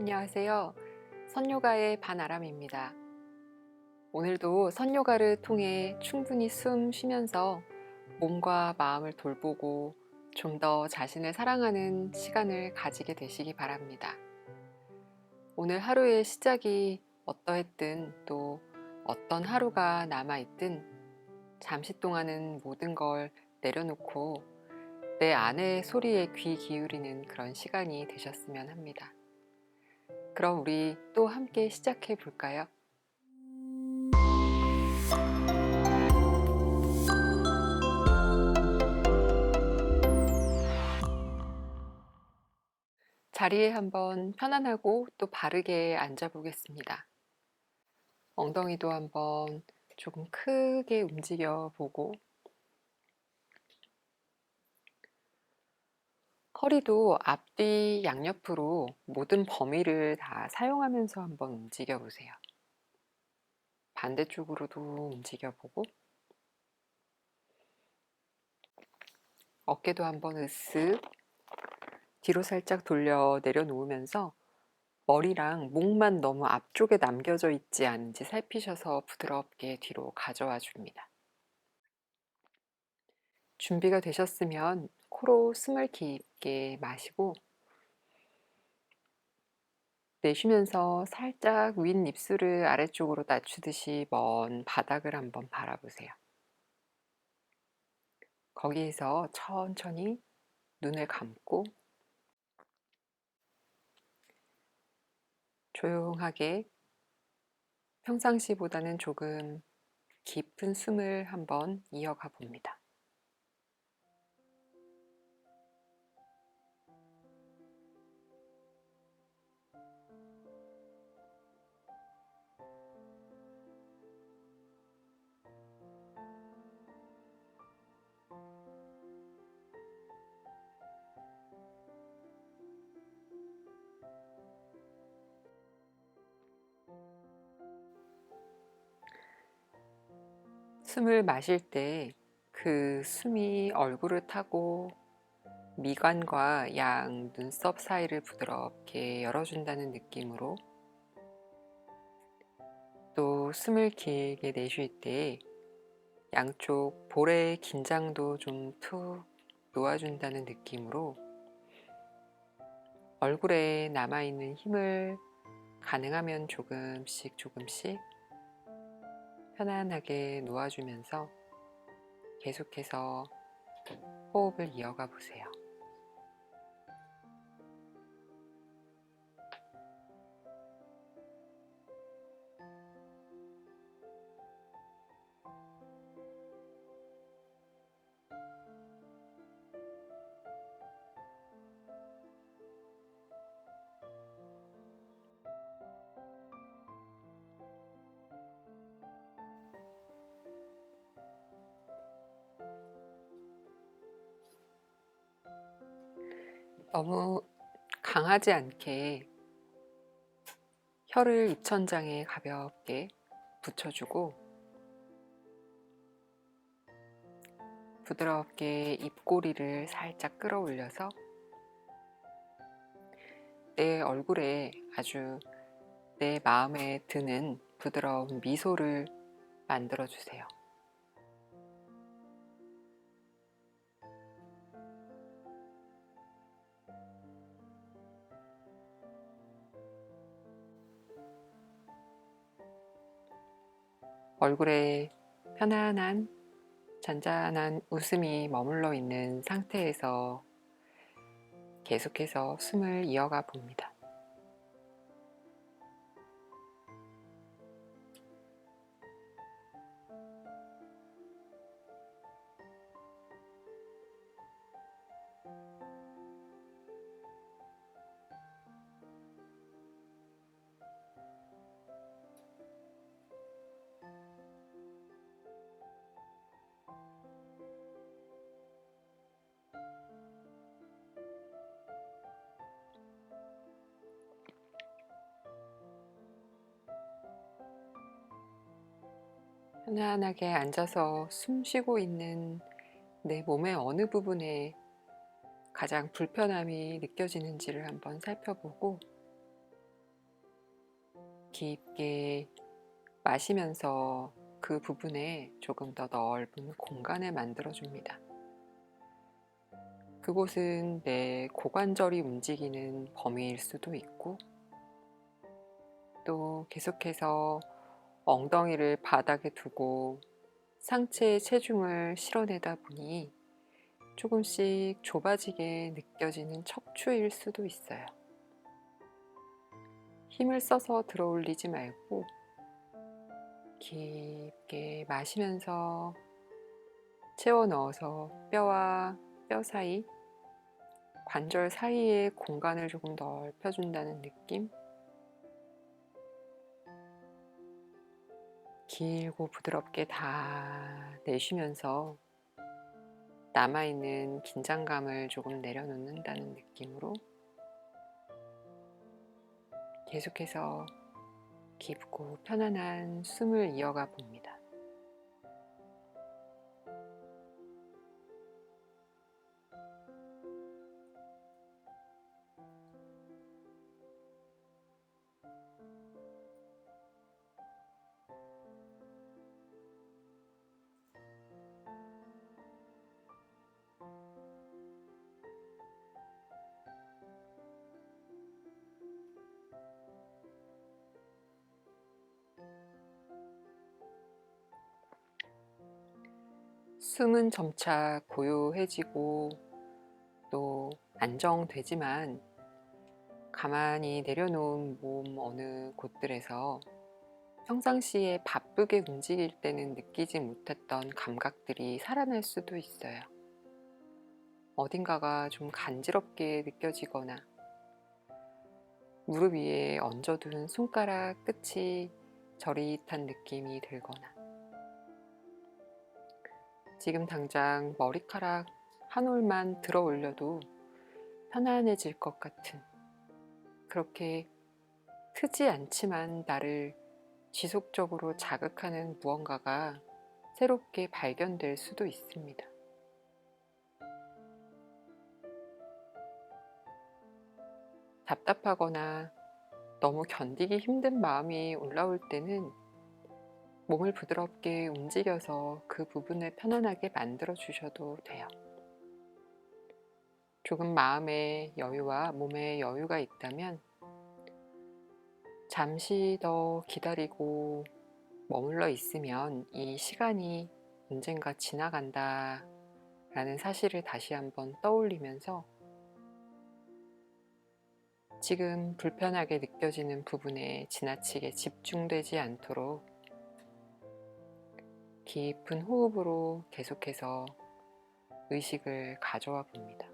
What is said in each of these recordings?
안녕하세요. 선요가의 반아람입니다. 오늘도 선요가를 통해 충분히 숨 쉬면서 몸과 마음을 돌보고 좀 더 자신을 사랑하는 시간을 가지게 되시기 바랍니다. 오늘 하루의 시작이 어떠했든 또 어떤 하루가 남아있든 잠시 동안은 모든 걸 내려놓고 내 안의 소리에 귀 기울이는 그런 시간이 되셨으면 합니다. 그럼 우리 또 함께 시작해 볼까요? 자리에 한번 편안하고 또 바르게 앉아 보겠습니다. 엉덩이도 한번 조금 크게 움직여 보고 허리도 앞뒤 양옆으로 모든 범위를 다 사용하면서 한번 움직여 보세요. 반대쪽으로도 움직여 보고 어깨도 한번 으쓱 뒤로 살짝 돌려 내려놓으면서 머리랑 목만 너무 앞쪽에 남겨져 있지 않은지 살피셔서 부드럽게 뒤로 가져와 줍니다. 준비가 되셨으면 코로 숨을 깊 게 마시고 내쉬면서 살짝 윗 입술을 아래쪽으로 낮추듯이 먼 바닥을 한번 바라보세요. 거기에서 천천히 눈을 감고 조용하게 평상시보다는 조금 깊은 숨을 한번 이어가 봅니다. 숨을 마실 때 그 숨이 얼굴을 타고 미간과 양 눈썹 사이를 부드럽게 열어준다는 느낌으로 또 숨을 길게 내쉴 때 양쪽 볼의 긴장도 좀 툭 놓아준다는 느낌으로 얼굴에 남아있는 힘을 가능하면 조금씩 조금씩 편안하게 놓아주면서 계속해서 호흡을 이어가 보세요. 너무 강하지 않게 혀를 입천장에 가볍게 붙여주고 부드럽게 입꼬리를 살짝 끌어올려서 내 얼굴에 아주 내 마음에 드는 부드러운 미소를 만들어 주세요. 얼굴에 편안한 잔잔한 웃음이 머물러 있는 상태에서 계속해서 숨을 이어가 봅니다. 편안하게 앉아서 숨 쉬고 있는 내 몸의 어느 부분에 가장 불편함이 느껴지는지를 한번 살펴보고 깊게 마시면서 그 부분에 조금 더 넓은 공간을 만들어 줍니다. 그곳은 내 고관절이 움직이는 범위일 수도 있고, 또 계속해서 엉덩이를 바닥에 두고 상체에 체중을 실어내다 보니 조금씩 좁아지게 느껴지는 척추일 수도 있어요. 힘을 써서 들어 올리지 말고 깊게 마시면서 채워 넣어서 뼈와 뼈 사이, 관절 사이의 공간을 조금 넓혀준다는 느낌? 길고 부드럽게 다 내쉬면서 남아있는 긴장감을 조금 내려놓는다는 느낌으로 계속해서 깊고 편안한 숨을 이어가 봅니다. 숨은 점차 고요해지고 또 안정되지만 가만히 내려놓은 몸 어느 곳들에서 평상시에 바쁘게 움직일 때는 느끼지 못했던 감각들이 살아날 수도 있어요. 어딘가가 좀 간지럽게 느껴지거나 무릎 위에 얹어둔 손가락 끝이 저릿한 느낌이 들거나 지금 당장 머리카락 한 올만 들어 올려도 편안해질 것 같은 그렇게 크지 않지만 나를 지속적으로 자극하는 무언가가 새롭게 발견될 수도 있습니다. 답답하거나 너무 견디기 힘든 마음이 올라올 때는 몸을 부드럽게 움직여서 그 부분을 편안하게 만들어 주셔도 돼요. 조금 마음의 여유와 몸의 여유가 있다면 잠시 더 기다리고 머물러 있으면 이 시간이 언젠가 지나간다 라는 사실을 다시 한번 떠올리면서 지금 불편하게 느껴지는 부분에 지나치게 집중되지 않도록 깊은 호흡으로 계속해서 의식을 가져와 봅니다.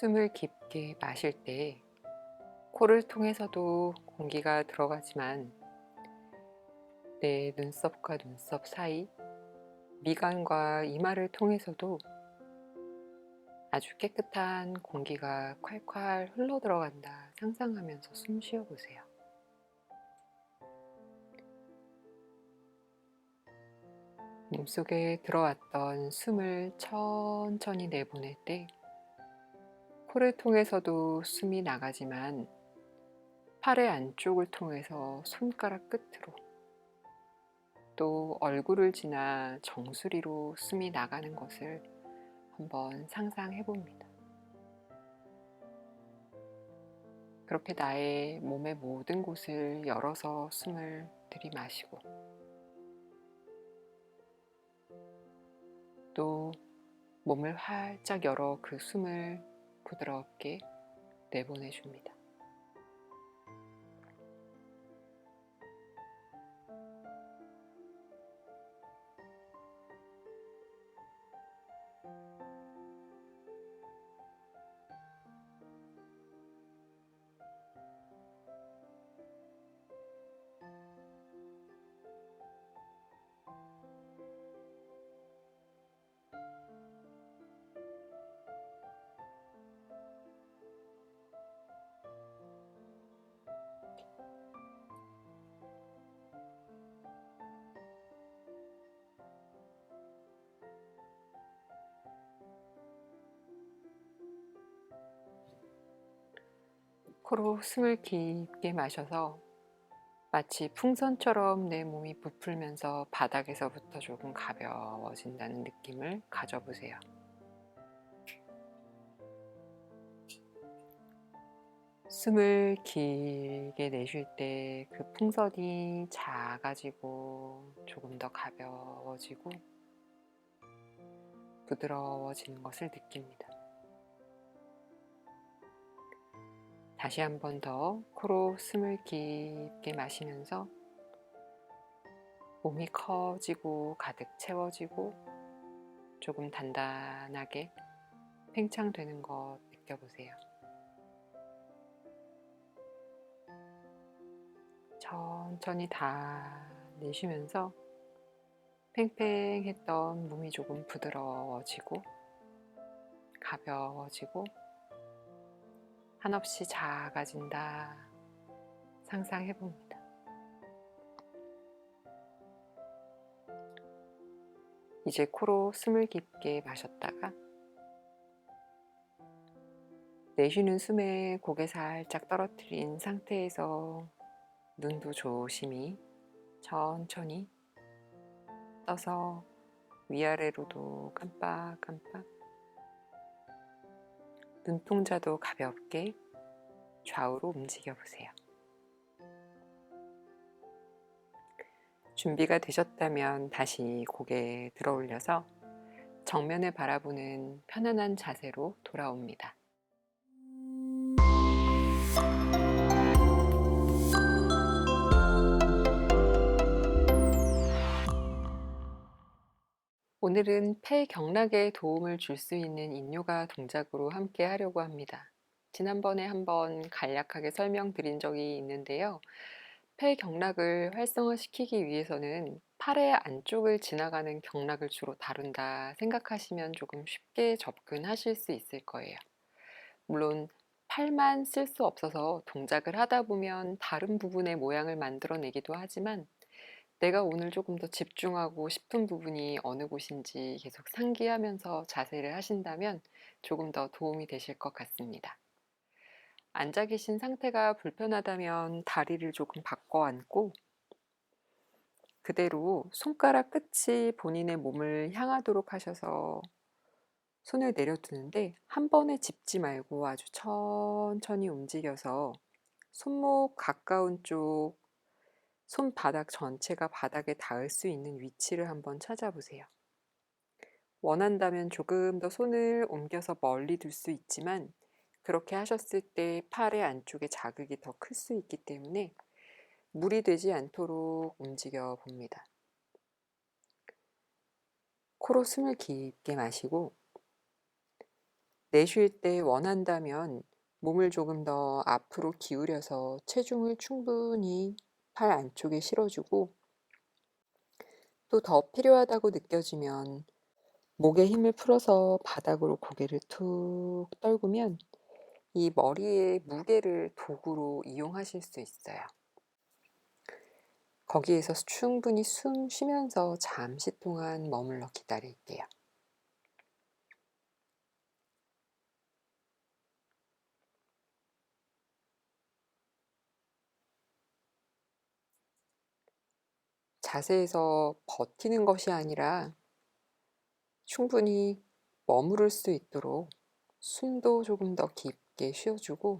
숨을 깊게 마실 때 코를 통해서도 공기가 들어가지만 내 눈썹과 눈썹 사이, 미간과 이마를 통해서도 아주 깨끗한 공기가 콸콸 흘러 들어간다 상상하면서 숨 쉬어 보세요. 몸속에 들어왔던 숨을 천천히 내보낼 때 코를 통해서도 숨이 나가지만 팔의 안쪽을 통해서 손가락 끝으로 또 얼굴을 지나 정수리로 숨이 나가는 것을 한번 상상해 봅니다. 그렇게 나의 몸의 모든 곳을 열어서 숨을 들이마시고 또 몸을 활짝 열어 그 숨을 부드럽게 내보내줍니다. 코로 숨을 깊게 마셔서 마치 풍선처럼 내 몸이 부풀면서 바닥에서부터 조금 가벼워진다는 느낌을 가져보세요. 숨을 길게 내쉴 때 그 풍선이 작아지고 조금 더 가벼워지고 부드러워지는 것을 느낍니다. 다시 한 번 더 코로 숨을 깊게 마시면서 몸이 커지고 가득 채워지고 조금 단단하게 팽창되는 것 느껴보세요. 천천히 다 내쉬면서 팽팽했던 몸이 조금 부드러워지고 가벼워지고 한없이 작아진다 상상해 봅니다. 이제 코로 숨을 깊게 마셨다가 내쉬는 숨에 고개 살짝 떨어뜨린 상태에서 눈도 조심히 천천히 떠서 위아래로도 깜빡깜빡 눈동자도 가볍게 좌우로 움직여 보세요. 준비가 되셨다면 다시 고개 들어 올려서 정면을 바라보는 편안한 자세로 돌아옵니다. 오늘은 폐 경락에 도움을 줄 수 있는 인요가 동작으로 함께 하려고 합니다. 지난번에 한번 간략하게 설명드린 적이 있는데요. 폐 경락을 활성화시키기 위해서는 팔의 안쪽을 지나가는 경락을 주로 다룬다 생각하시면 조금 쉽게 접근하실 수 있을 거예요. 물론 팔만 쓸 수 없어서 동작을 하다 보면 다른 부분의 모양을 만들어내기도 하지만 내가 오늘 조금 더 집중하고 싶은 부분이 어느 곳인지 계속 상기하면서 자세를 하신다면 조금 더 도움이 되실 것 같습니다. 앉아 계신 상태가 불편하다면 다리를 조금 바꿔 앉고 그대로 손가락 끝이 본인의 몸을 향하도록 하셔서 손을 내려두는데 한 번에 짚지 말고 아주 천천히 움직여서 손목 가까운 쪽 손바닥 전체가 바닥에 닿을 수 있는 위치를 한번 찾아보세요. 원한다면 조금 더 손을 옮겨서 멀리 둘 수 있지만 그렇게 하셨을 때 팔의 안쪽에 자극이 더 클 수 있기 때문에 무리 되지 않도록 움직여 봅니다. 코로 숨을 깊게 마시고 내쉴 때 원한다면 몸을 조금 더 앞으로 기울여서 체중을 충분히 팔 안쪽에 실어주고 또 더 필요하다고 느껴지면 목에 힘을 풀어서 바닥으로 고개를 툭 떨구면 이 머리의 무게를 도구로 이용하실 수 있어요. 거기에서 충분히 숨 쉬면서 잠시 동안 머물러 기다릴게요. 자세에서 버티는 것이 아니라 충분히 머무를 수 있도록 숨도 조금 더 깊게 쉬어주고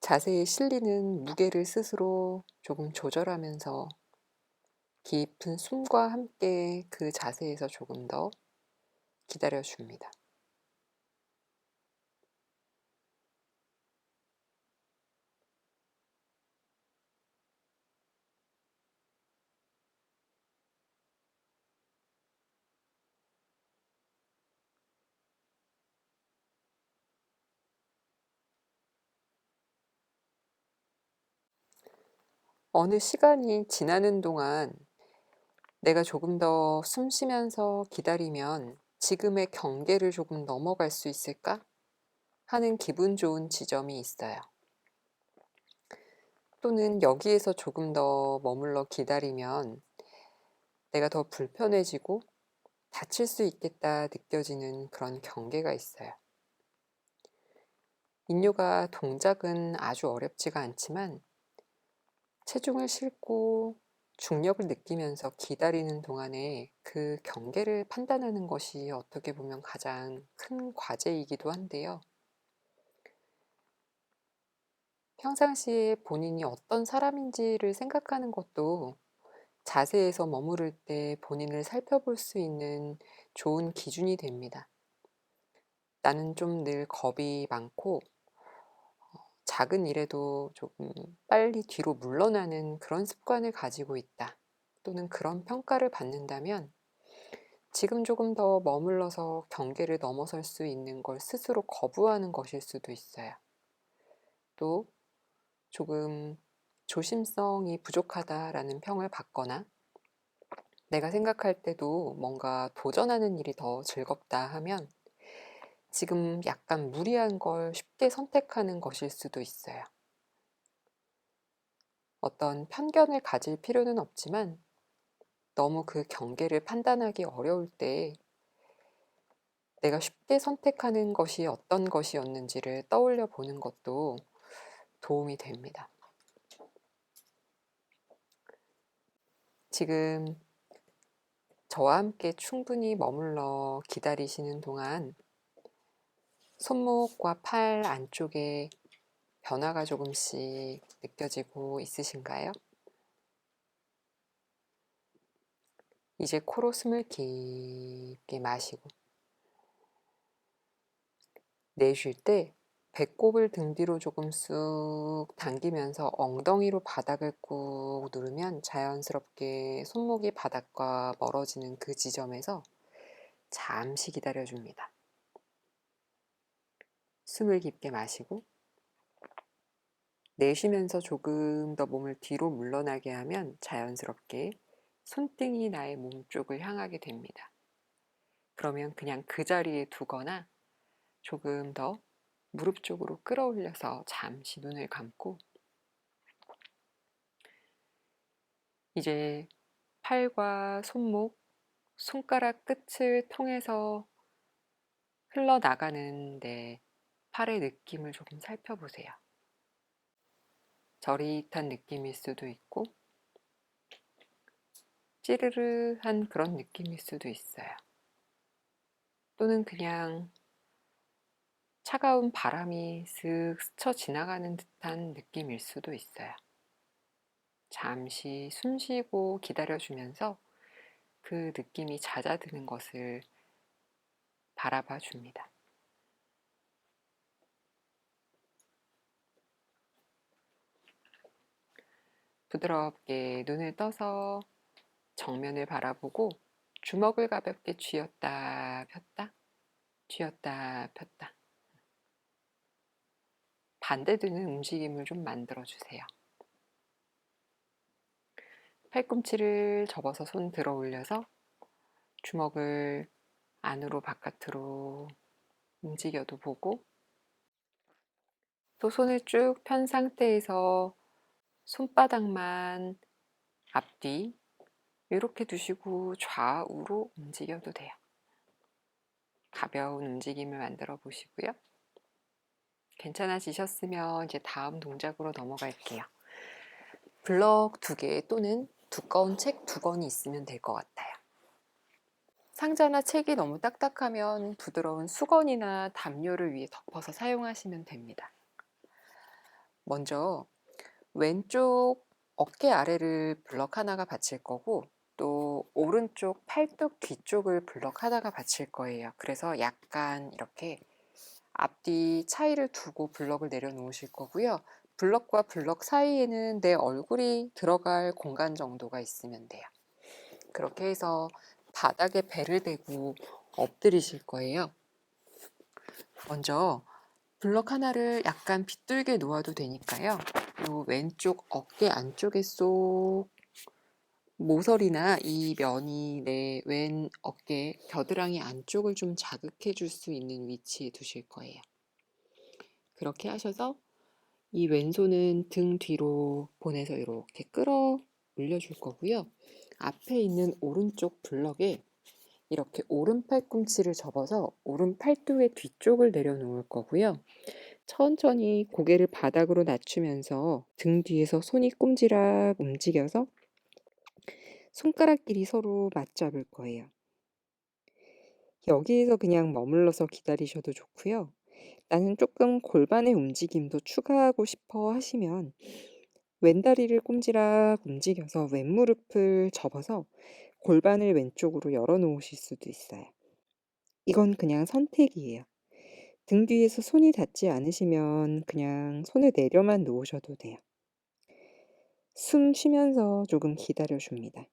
자세에 실리는 무게를 스스로 조금 조절하면서 깊은 숨과 함께 그 자세에서 조금 더 기다려줍니다. 어느 시간이 지나는 동안 내가 조금 더 숨 쉬면서 기다리면 지금의 경계를 조금 넘어갈 수 있을까? 하는 기분 좋은 지점이 있어요. 또는 여기에서 조금 더 머물러 기다리면 내가 더 불편해지고 다칠 수 있겠다 느껴지는 그런 경계가 있어요. 인류가 동작은 아주 어렵지가 않지만 체중을 싣고 중력을 느끼면서 기다리는 동안에 그 경계를 판단하는 것이 어떻게 보면 가장 큰 과제이기도 한데요. 평상시에 본인이 어떤 사람인지를 생각하는 것도 자세에서 머무를 때 본인을 살펴볼 수 있는 좋은 기준이 됩니다. 나는 좀 늘 겁이 많고 어, 작은 일에도 조금 빨리 뒤로 물러나는 그런 습관을 가지고 있다. 또는 그런 평가를 받는다면 지금 조금 더 머물러서 경계를 넘어설 수 있는 걸 스스로 거부하는 것일 수도 있어요. 또 조금 조심성이 부족하다라는 평을 받거나 내가 생각할 때도 뭔가 도전하는 일이 더 즐겁다 하면 지금 약간 무리한 걸 쉽게 선택하는 것일 수도 있어요. 어떤 편견을 가질 필요는 없지만 너무 그 경계를 판단하기 어려울 때 내가 쉽게 선택하는 것이 어떤 것이었는지를 떠올려 보는 것도 도움이 됩니다. 지금 저와 함께 충분히 머물러 기다리시는 동안 손목과 팔 안쪽에 변화가 조금씩 느껴지고 있으신가요? 이제 코로 숨을 깊게 마시고 내쉴 때 배꼽을 등 뒤로 조금 쑥 당기면서 엉덩이로 바닥을 꾹 누르면 자연스럽게 손목이 바닥과 멀어지는 그 지점에서 잠시 기다려줍니다. 숨을 깊게 마시고 내쉬면서 조금 더 몸을 뒤로 물러나게 하면 자연스럽게 손등이 나의 몸 쪽을 향하게 됩니다. 그러면 그냥 그 자리에 두거나 조금 더 무릎 쪽으로 끌어올려서 잠시 눈을 감고 이제 팔과 손목, 손가락 끝을 통해서 흘러나가는 내 팔의 느낌을 조금 살펴보세요. 저릿한 느낌일 수도 있고 찌르르한 그런 느낌일 수도 있어요. 또는 그냥 차가운 바람이 슥 스쳐 지나가는 듯한 느낌일 수도 있어요. 잠시 숨 쉬고 기다려주면서 그 느낌이 잦아드는 것을 바라봐 줍니다. 부드럽게 눈을 떠서 정면을 바라보고 주먹을 가볍게 쥐었다 폈다 쥐었다 폈다 반대되는 움직임을 좀 만들어 주세요. 팔꿈치를 접어서 손 들어 올려서 주먹을 안으로 바깥으로 움직여도 보고 또 손을 쭉 편 상태에서 손바닥만 앞뒤 이렇게 두시고 좌우로 움직여도 돼요. 가벼운 움직임을 만들어 보시고요. 괜찮아지셨으면 이제 다음 동작으로 넘어갈게요. 블럭 두 개 또는 두꺼운 책 두 권이 있으면 될 것 같아요. 상자나 책이 너무 딱딱하면 부드러운 수건이나 담요를 위에 덮어서 사용하시면 됩니다. 먼저 왼쪽 어깨 아래를 블럭 하나가 받칠 거고 또 오른쪽 팔뚝 뒤쪽을 블럭 하나가 받칠 거예요. 그래서 약간 이렇게 앞뒤 차이를 두고 블럭을 내려놓으실 거고요. 블럭과 블럭 사이에는 내 얼굴이 들어갈 공간 정도가 있으면 돼요. 그렇게 해서 바닥에 배를 대고 엎드리실 거예요. 먼저 블럭 하나를 약간 빗돌게 놓아도 되니까요. 요 왼쪽 어깨 안쪽에 쏙 모서리나 이 면이 내 왼 어깨 겨드랑이 안쪽을 좀 자극해 줄 수 있는 위치에 두실 거예요. 그렇게 하셔서 이 왼손은 등 뒤로 보내서 이렇게 끌어 올려줄 거고요. 앞에 있는 오른쪽 블럭에 이렇게 오른 팔꿈치를 접어서 오른 팔뚝의 뒤쪽을 내려놓을 거고요. 천천히 고개를 바닥으로 낮추면서 등 뒤에서 손이 꼼지락 움직여서 손가락끼리 서로 맞잡을 거예요. 여기에서 그냥 머물러서 기다리셔도 좋고요. 나는 조금 골반의 움직임도 추가하고 싶어 하시면 왼다리를 꼼지락 움직여서 왼무릎을 접어서 골반을 왼쪽으로 열어 놓으실 수도 있어요. 이건 그냥 선택이에요. 등 뒤에서 손이 닿지 않으시면 그냥 손을 내려만 놓으셔도 돼요. 숨 쉬면서 조금 기다려 줍니다.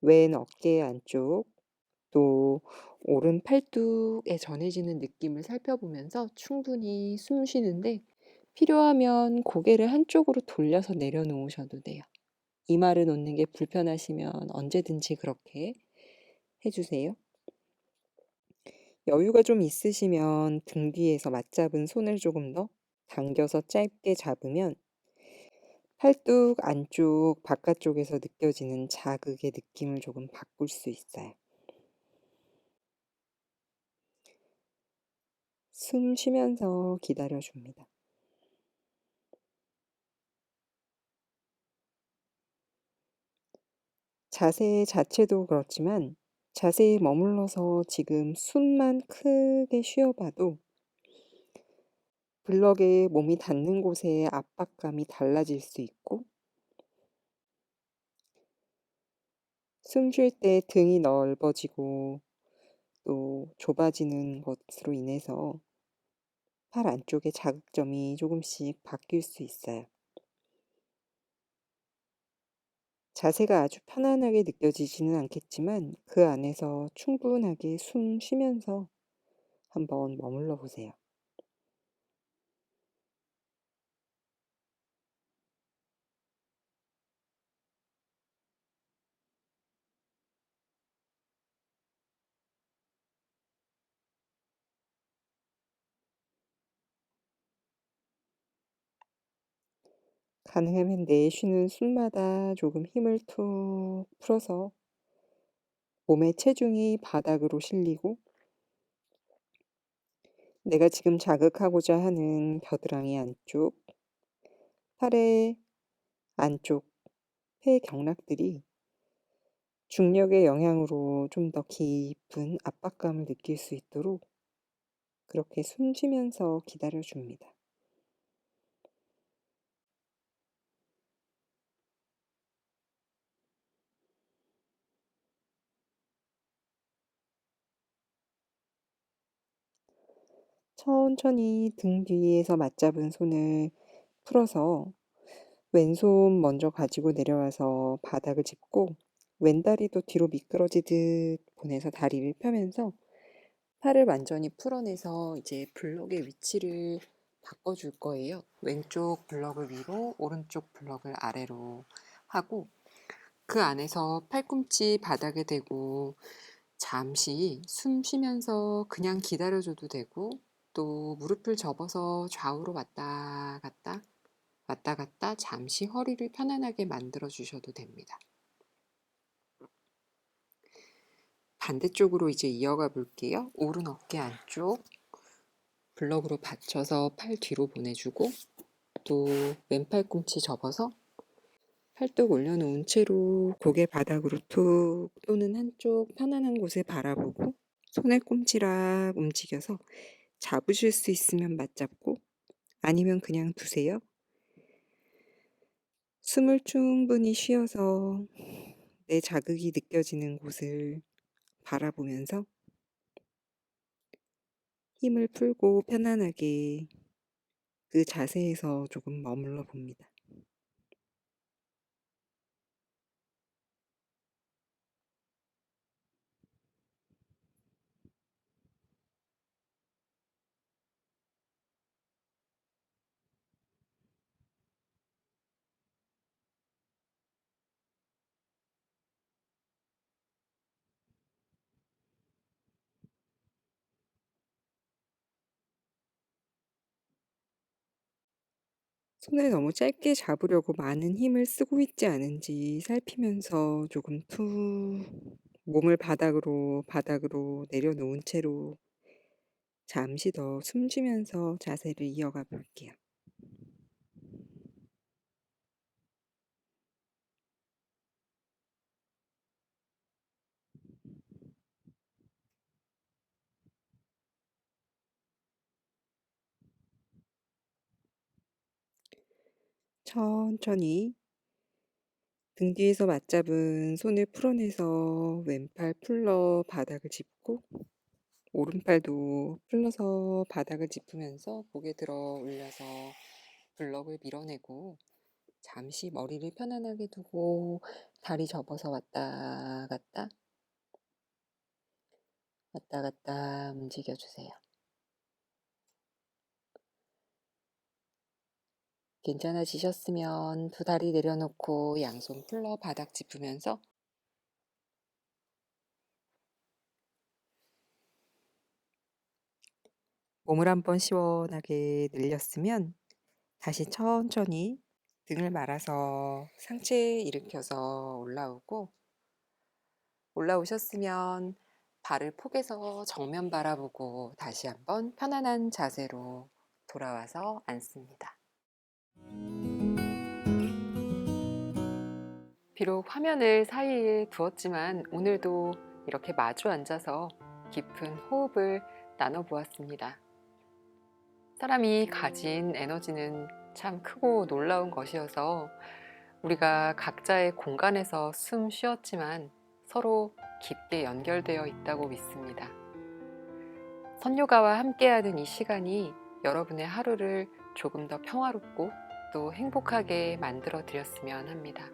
왼 어깨 안쪽, 또 오른 팔뚝에 전해지는 느낌을 살펴보면서 충분히 숨 쉬는데 필요하면 고개를 한쪽으로 돌려서 내려놓으셔도 돼요. 이마를 놓는 게 불편하시면 언제든지 그렇게 해주세요. 여유가 좀 있으시면 등 뒤에서 맞잡은 손을 조금 더 당겨서 짧게 잡으면 팔뚝 안쪽, 바깥쪽에서 느껴지는 자극의 느낌을 조금 바꿀 수 있어요. 숨 쉬면서 기다려 줍니다. 자세 자체도 그렇지만 자세에 머물러서 지금 숨만 크게 쉬어봐도 블럭에 몸이 닿는 곳의 압박감이 달라질 수 있고 숨 쉴 때 등이 넓어지고 또 좁아지는 것으로 인해서 팔 안쪽의 자극점이 조금씩 바뀔 수 있어요. 자세가 아주 편안하게 느껴지지는 않겠지만 그 안에서 충분하게 숨 쉬면서 한번 머물러 보세요. 가능하면 내쉬는 숨마다 조금 힘을 툭 풀어서 몸의 체중이 바닥으로 실리고 내가 지금 자극하고자 하는 겨드랑이 안쪽, 팔의 안쪽, 폐 경락들이 중력의 영향으로 좀 더 깊은 압박감을 느낄 수 있도록 그렇게 숨 쉬면서 기다려 줍니다. 천천히 등 뒤에서 맞잡은 손을 풀어서 왼손 먼저 가지고 내려와서 바닥을 짚고 왼다리도 뒤로 미끄러지듯 보내서 다리를 펴면서 팔을 완전히 풀어내서 이제 블럭의 위치를 바꿔줄 거예요. 왼쪽 블럭을 위로, 오른쪽 블럭을 아래로 하고 그 안에서 팔꿈치 바닥에 대고 잠시 숨 쉬면서 그냥 기다려줘도 되고 또 무릎을 접어서 좌우로 왔다 갔다 왔다 갔다 잠시 허리를 편안하게 만들어 주셔도 됩니다. 반대쪽으로 이제 이어가 볼게요. 오른 어깨 안쪽 블럭으로 받쳐서 팔 뒤로 보내주고 또 왼팔 꿈치 접어서 팔뚝 올려놓은 채로 고개 바닥으로 툭 또는 한쪽 편안한 곳에 바라보고 손을 꼼지락 움직여서 잡으실 수 있으면 맞잡고 아니면 그냥 두세요. 숨을 충분히 쉬어서 내 자극이 느껴지는 곳을 바라보면서 힘을 풀고 편안하게 그 자세에서 조금 머물러 봅니다. 손을 너무 짧게 잡으려고 많은 힘을 쓰고 있지 않은지 살피면서 조금 툭 몸을 바닥으로 바닥으로 내려놓은 채로 잠시 더 숨 쉬면서 자세를 이어가 볼게요. 천천히 등 뒤에서 맞잡은 손을 풀어내서 왼팔 풀러 바닥을 짚고 오른팔도 풀러서 바닥을 짚으면서 고개 들어 올려서 블럭을 밀어내고 잠시 머리를 편안하게 두고 다리 접어서 왔다 갔다 왔다 갔다 움직여 주세요. 괜찮아지셨으면 두 다리 내려놓고 양손 풀러 바닥 짚으면서 몸을 한번 시원하게 늘렸으면 다시 천천히 등을 말아서 상체 일으켜서 올라오고 올라오셨으면 발을 포개서 정면 바라보고 다시 한번 편안한 자세로 돌아와서 앉습니다. 비록 화면을 사이에 두었지만 오늘도 이렇게 마주 앉아서 깊은 호흡을 나눠보았습니다. 사람이 가진 에너지는 참 크고 놀라운 것이어서 우리가 각자의 공간에서 숨 쉬었지만 서로 깊게 연결되어 있다고 믿습니다. 선요가와 함께하는 이 시간이 여러분의 하루를 조금 더 평화롭고 또 행복하게 만들어 드렸으면 합니다.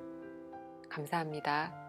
감사합니다.